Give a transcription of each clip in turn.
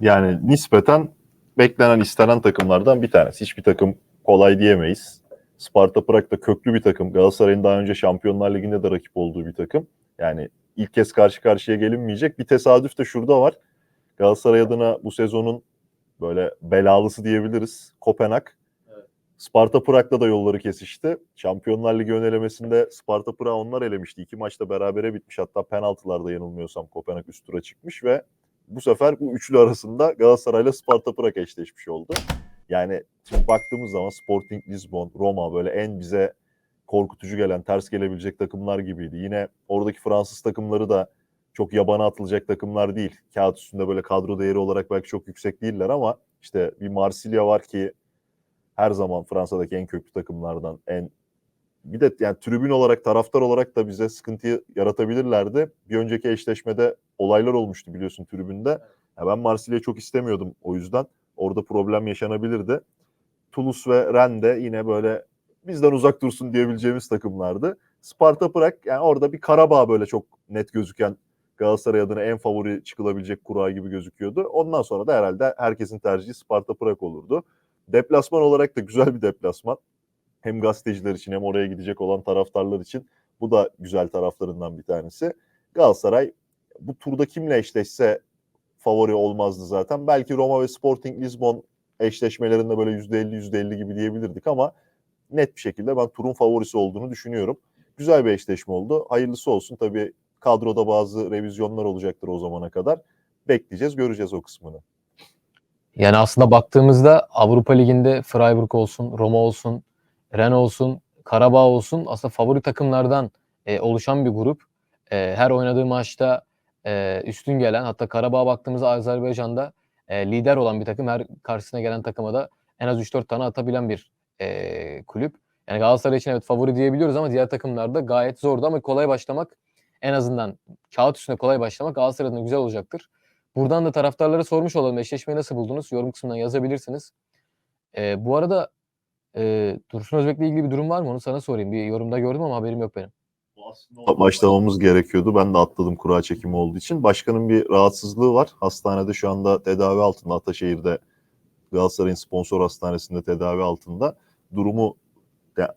Yani nispeten beklenen istenen takımlardan bir tanesi. Hiçbir takım kolay diyemeyiz. Sparta Prag da köklü bir takım. Galatasaray'ın daha önce Şampiyonlar Ligi'nde de rakip olduğu bir takım. Yani ilk kez karşı karşıya gelinmeyecek. Bir tesadüf de şurada var. Galatasaray adına bu sezonun böyle belalısı diyebiliriz. Kopenhag. Sparta Prag'la da yolları kesişti. Şampiyonlar Ligi ön elemesinde Sparta Prag onlar elemişti. İki maçta berabere bitmiş. Hatta penaltılarda yanılmıyorsam Kopenhag üst tura çıkmış ve bu sefer bu üçlü arasında Galatasaray'la Sparta Prag eşleşmiş oldu. Yani şimdi baktığımız zaman Sporting Lisbon, Roma böyle en bize korkutucu gelen, ters gelebilecek takımlar gibiydi. Yine oradaki Fransız takımları da çok yabana atılacak takımlar değil. Kağıt üstünde böyle kadro değeri olarak belki çok yüksek değiller ama işte bir Marsilya var ki her zaman Fransa'daki en köklü takımlardan en bir de yani tribün olarak taraftar olarak da bize sıkıntı yaratabilirlerdi. Bir önceki eşleşmede olaylar olmuştu biliyorsun tribünde. Ya ben Marsilya'yı çok istemiyordum o yüzden. Orada problem yaşanabilirdi. Toulouse ve Rennes de yine böyle bizden uzak dursun diyebileceğimiz takımlardı. Sparta Prag yani orada bir Karabağ böyle çok net gözüken Galatasaray adına en favori çıkılabilecek kura gibi gözüküyordu. Ondan sonra da herhalde herkesin tercihi Sparta Prag olurdu. Deplasman olarak da güzel bir deplasman. Hem gazeteciler için hem oraya gidecek olan taraftarlar için bu da güzel taraflarından bir tanesi. Galatasaray bu turda kimle eşleşse favori olmazdı zaten. Belki Roma ve Sporting Lisbon eşleşmelerinde böyle %50 %50 gibi diyebilirdik ama net bir şekilde ben turun favorisi olduğunu düşünüyorum. Güzel bir eşleşme oldu. Hayırlısı olsun. Tabii kadroda bazı revizyonlar olacaktır o zamana kadar. Bekleyeceğiz, göreceğiz o kısmını. Yani aslında baktığımızda Avrupa Ligi'nde Freiburg olsun, Roma olsun, Rennes olsun, Karabağ olsun aslında favori takımlardan e, oluşan bir grup. E, her oynadığı maçta e, üstün gelen hatta Karabağ'a baktığımızda Azerbaycan'da e, lider olan bir takım. Her karşısına gelen takıma da en az 3-4 tane atabilen bir e, kulüp. Yani Galatasaray için evet favori diyebiliyoruz ama diğer takımlarda gayet zordu ama kolay başlamak en azından kağıt üstünde kolay başlamak Galatasaray adına güzel olacaktır. Buradan da taraftarlara sormuş olalım. Eşleşmeyi nasıl buldunuz? Yorum kısmından yazabilirsiniz. Ee, bu arada e, Dursun Özbek'le ilgili bir durum var mı? Onu sana sorayım. Bir yorumda gördüm ama haberim yok benim. Başlamamız gerekiyordu. Ben de atladım kura çekimi olduğu için. Başkanın bir rahatsızlığı var. Hastanede şu anda tedavi altında. Ataşehir'de Galatasaray'ın sponsor hastanesinde tedavi altında. Durumu ya,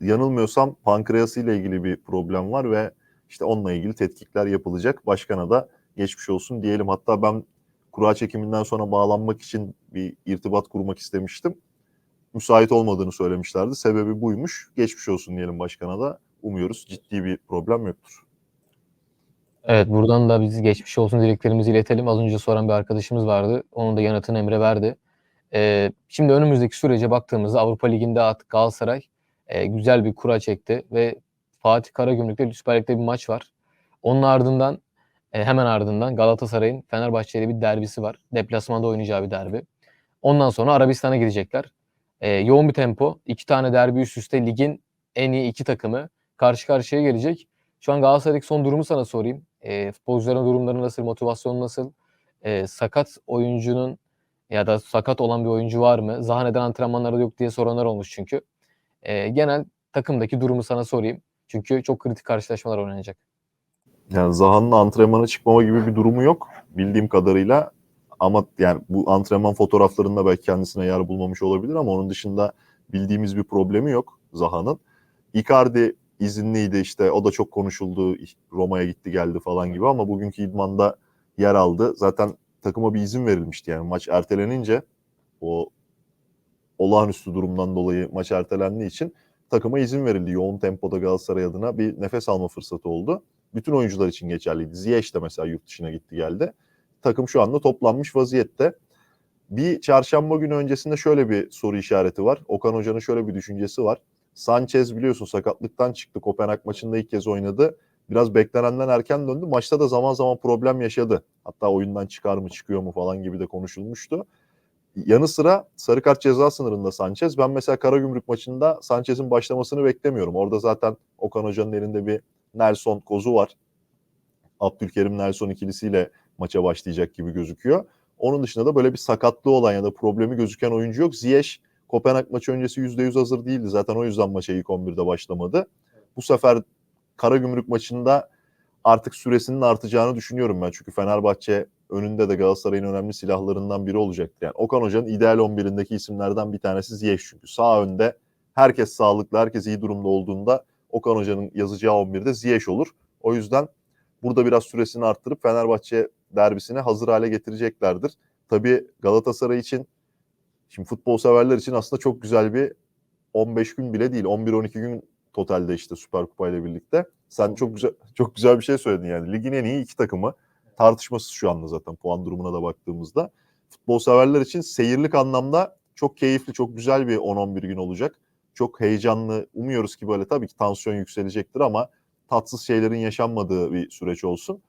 yanılmıyorsam pankreası ile ilgili bir problem var ve işte onunla ilgili tetkikler yapılacak. Başkana da geçmiş olsun diyelim. Hatta ben kura çekiminden sonra bağlanmak için bir irtibat kurmak istemiştim. Müsait olmadığını söylemişlerdi. Sebebi buymuş. Geçmiş olsun diyelim başkana da. Umuyoruz ciddi bir problem yoktur. Evet buradan da biz geçmiş olsun dileklerimizi iletelim. Az önce soran bir arkadaşımız vardı. Onun da yanıtını Emre verdi. Ee, şimdi önümüzdeki sürece baktığımızda Avrupa Ligi'nde artık Galatasaray e, güzel bir kura çekti ve Fatih Karagümrük'te Süper Lig'de bir maç var. Onun ardından e, hemen ardından Galatasaray'ın Fenerbahçe ile bir derbisi var. Deplasmanda oynayacağı bir derbi. Ondan sonra Arabistan'a gidecekler. E, yoğun bir tempo. iki tane derbi üst üste ligin en iyi iki takımı karşı karşıya gelecek. Şu an Galatasaray'daki son durumu sana sorayım. E, futbolcuların durumları nasıl, motivasyonu nasıl? E, sakat oyuncunun ya da sakat olan bir oyuncu var mı? Zaha neden antrenmanlarda yok diye soranlar olmuş çünkü. E, genel takımdaki durumu sana sorayım. Çünkü çok kritik karşılaşmalar oynanacak. Yani Zaha'nın antrenmana çıkmama gibi bir durumu yok bildiğim kadarıyla. Ama yani bu antrenman fotoğraflarında belki kendisine yer bulmamış olabilir ama onun dışında bildiğimiz bir problemi yok Zaha'nın. Icardi izinliydi işte o da çok konuşuldu Roma'ya gitti geldi falan gibi ama bugünkü idmanda yer aldı. Zaten takıma bir izin verilmişti yani maç ertelenince o olağanüstü durumdan dolayı maç ertelendiği için takıma izin verildi. Yoğun tempoda Galatasaray adına bir nefes alma fırsatı oldu. Bütün oyuncular için geçerliydi. Ziyech de mesela yurt dışına gitti geldi. Takım şu anda toplanmış vaziyette. Bir çarşamba günü öncesinde şöyle bir soru işareti var. Okan Hoca'nın şöyle bir düşüncesi var. Sanchez biliyorsun sakatlıktan çıktı. Kopenhag maçında ilk kez oynadı. Biraz beklenenden erken döndü. Maçta da zaman zaman problem yaşadı. Hatta oyundan çıkar mı çıkıyor mu falan gibi de konuşulmuştu. Yanı sıra sarı kart ceza sınırında Sanchez. Ben mesela Karagümrük maçında Sanchez'in başlamasını beklemiyorum. Orada zaten Okan Hoca'nın elinde bir Nelson kozu var. Abdülkerim Nelson ikilisiyle maça başlayacak gibi gözüküyor. Onun dışında da böyle bir sakatlığı olan ya da problemi gözüken oyuncu yok. Ziyech Kopenhag maçı öncesi %100 hazır değildi. Zaten o yüzden maça ilk 11'de başlamadı. Bu sefer Karagümrük maçında artık süresinin artacağını düşünüyorum ben. Çünkü Fenerbahçe önünde de Galatasaray'ın önemli silahlarından biri olacaktır. Yani Okan Hoca'nın ideal 11'indeki isimlerden bir tanesi Ziyech çünkü. Sağ önde herkes sağlıklı, herkes iyi durumda olduğunda Okan Hoca'nın yazacağı 11'de Ziyech olur. O yüzden burada biraz süresini arttırıp Fenerbahçe derbisine hazır hale getireceklerdir. Tabii Galatasaray için, şimdi futbol severler için aslında çok güzel bir 15 gün bile değil, 11-12 gün totalde işte Süper Kupa ile birlikte. Sen çok güzel çok güzel bir şey söyledin yani. Ligin en iyi iki takımı tartışmasız şu anda zaten puan durumuna da baktığımızda. Futbol severler için seyirlik anlamda çok keyifli, çok güzel bir 10-11 gün olacak. Çok heyecanlı. Umuyoruz ki böyle tabii ki tansiyon yükselecektir ama tatsız şeylerin yaşanmadığı bir süreç olsun.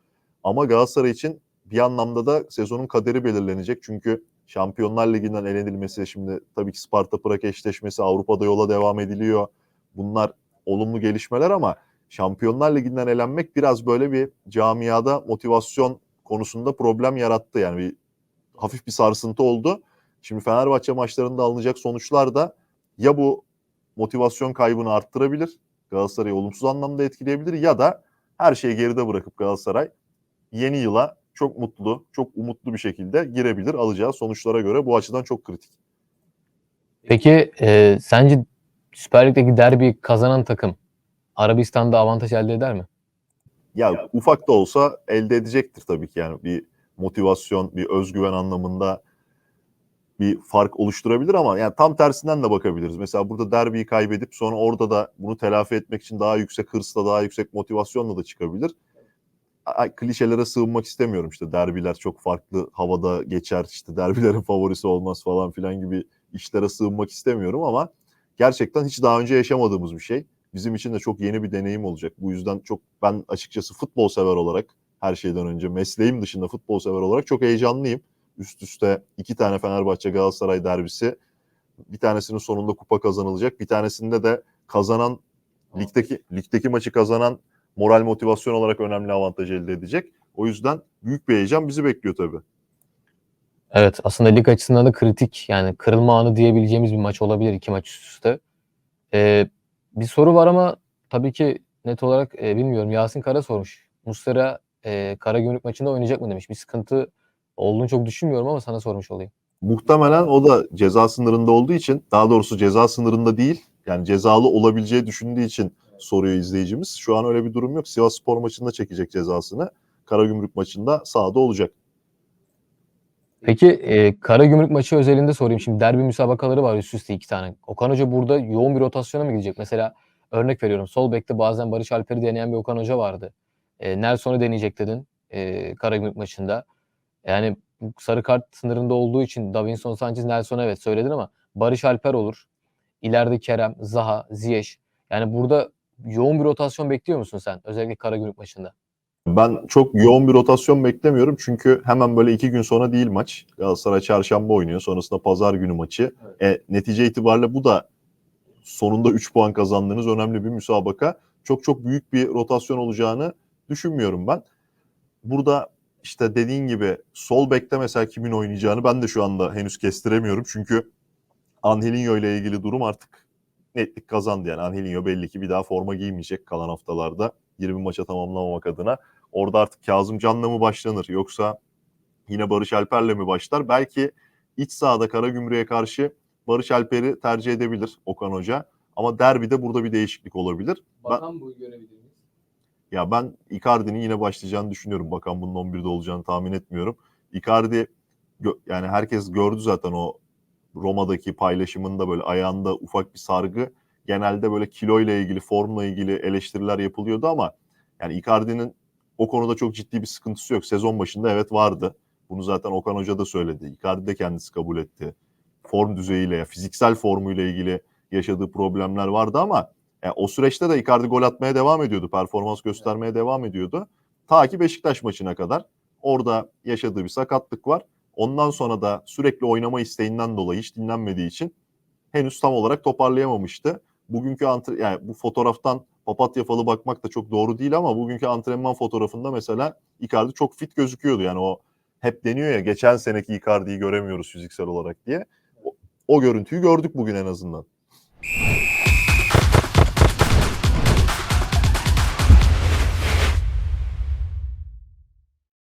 Ama Galatasaray için bir anlamda da sezonun kaderi belirlenecek. Çünkü Şampiyonlar Ligi'nden elenilmesi, şimdi tabii ki Sparta Prag eşleşmesi, Avrupa'da yola devam ediliyor. Bunlar olumlu gelişmeler ama Şampiyonlar Ligi'nden elenmek biraz böyle bir camiada motivasyon konusunda problem yarattı. Yani bir hafif bir sarsıntı oldu. Şimdi Fenerbahçe maçlarında alınacak sonuçlar da ya bu motivasyon kaybını arttırabilir, Galatasaray'ı olumsuz anlamda etkileyebilir ya da her şeyi geride bırakıp Galatasaray yeni yıla çok mutlu, çok umutlu bir şekilde girebilir alacağı sonuçlara göre. Bu açıdan çok kritik. Peki e, sence Süper Lig'deki derbi kazanan takım Arabistan'da avantaj elde eder mi? Ya ufak da olsa elde edecektir tabii ki yani bir motivasyon, bir özgüven anlamında bir fark oluşturabilir ama yani tam tersinden de bakabiliriz. Mesela burada derbiyi kaybedip sonra orada da bunu telafi etmek için daha yüksek hırsla, daha yüksek motivasyonla da çıkabilir. Klişelere sığınmak istemiyorum işte derbiler çok farklı havada geçer işte derbilerin favorisi olmaz falan filan gibi işlere sığınmak istemiyorum ama gerçekten hiç daha önce yaşamadığımız bir şey. Bizim için de çok yeni bir deneyim olacak. Bu yüzden çok ben açıkçası futbol sever olarak her şeyden önce mesleğim dışında futbol sever olarak çok heyecanlıyım. Üst üste iki tane Fenerbahçe Galatasaray derbisi. Bir tanesinin sonunda kupa kazanılacak. Bir tanesinde de kazanan ligdeki ligdeki maçı kazanan moral motivasyon olarak önemli avantaj elde edecek. O yüzden büyük bir heyecan bizi bekliyor tabii. Evet aslında lig açısından da kritik yani kırılma anı diyebileceğimiz bir maç olabilir iki maç üst üste. Ee, bir soru var ama tabii ki net olarak e, bilmiyorum. Yasin Kara sormuş. Muslera e, Karagümrük maçında oynayacak mı demiş. Bir sıkıntı olduğunu çok düşünmüyorum ama sana sormuş olayım. Muhtemelen o da ceza sınırında olduğu için daha doğrusu ceza sınırında değil yani cezalı olabileceği düşündüğü için soruyor izleyicimiz. Şu an öyle bir durum yok. Sivas Spor maçında çekecek cezasını. Karagümrük maçında sahada olacak. Peki e, Karagümrük maçı özelinde sorayım. Şimdi derbi müsabakaları var üst üste iki tane. Okan Hoca burada yoğun bir rotasyona mı gidecek? Mesela örnek veriyorum. Sol bekte bazen Barış Alper'i deneyen bir Okan Hoca vardı. E, Nelson'u deneyecek dedin e, Karagümrük maçında. Yani sarı kart sınırında olduğu için Davinson Sanchez, Nelson evet söyledin ama Barış Alper olur. İleride Kerem, Zaha, Ziyech. Yani burada yoğun bir rotasyon bekliyor musun sen? Özellikle Karagümrük maçında. Ben çok yoğun bir rotasyon beklemiyorum çünkü hemen böyle iki gün sonra değil maç. Galatasaray çarşamba oynuyor. Sonrasında pazar günü maçı. E, netice itibariyle bu da sonunda 3 puan kazandığınız önemli bir müsabaka. Çok çok büyük bir rotasyon olacağını düşünmüyorum ben. Burada işte dediğin gibi sol bekte mesela kimin oynayacağını ben de şu anda henüz kestiremiyorum. Çünkü Angelinho ile ilgili durum artık netlik kazandı. Yani Angelinho belli ki bir daha forma giymeyecek kalan haftalarda 20 maça tamamlamamak adına. Orada artık Kazım Can'la mı başlanır yoksa yine Barış Alper'le mi başlar? Belki iç sahada Karagümrük'e karşı Barış Alper'i tercih edebilir Okan Hoca. Ama derbide burada bir değişiklik olabilir. Bakan bu görebilir miyiz? Ya ben Icardi'nin yine başlayacağını düşünüyorum. Bakan bunun 11'de olacağını tahmin etmiyorum. Icardi yani herkes gördü zaten o Roma'daki paylaşımında böyle ayağında ufak bir sargı. Genelde böyle kilo ile ilgili, formla ilgili eleştiriler yapılıyordu ama yani Icardi'nin o konuda çok ciddi bir sıkıntısı yok. Sezon başında evet vardı. Bunu zaten Okan Hoca da söyledi. Icardi de kendisi kabul etti. Form düzeyiyle, fiziksel formuyla ilgili yaşadığı problemler vardı ama yani o süreçte de Icardi gol atmaya devam ediyordu. Performans göstermeye devam ediyordu. Ta ki Beşiktaş maçına kadar. Orada yaşadığı bir sakatlık var. Ondan sonra da sürekli oynama isteğinden dolayı hiç dinlenmediği için henüz tam olarak toparlayamamıştı. Bugünkü antre yani bu fotoğraftan papatya falı bakmak da çok doğru değil ama bugünkü antrenman fotoğrafında mesela Icardi çok fit gözüküyordu. Yani o hep deniyor ya geçen seneki Icardi'yi göremiyoruz fiziksel olarak diye. O, o görüntüyü gördük bugün en azından.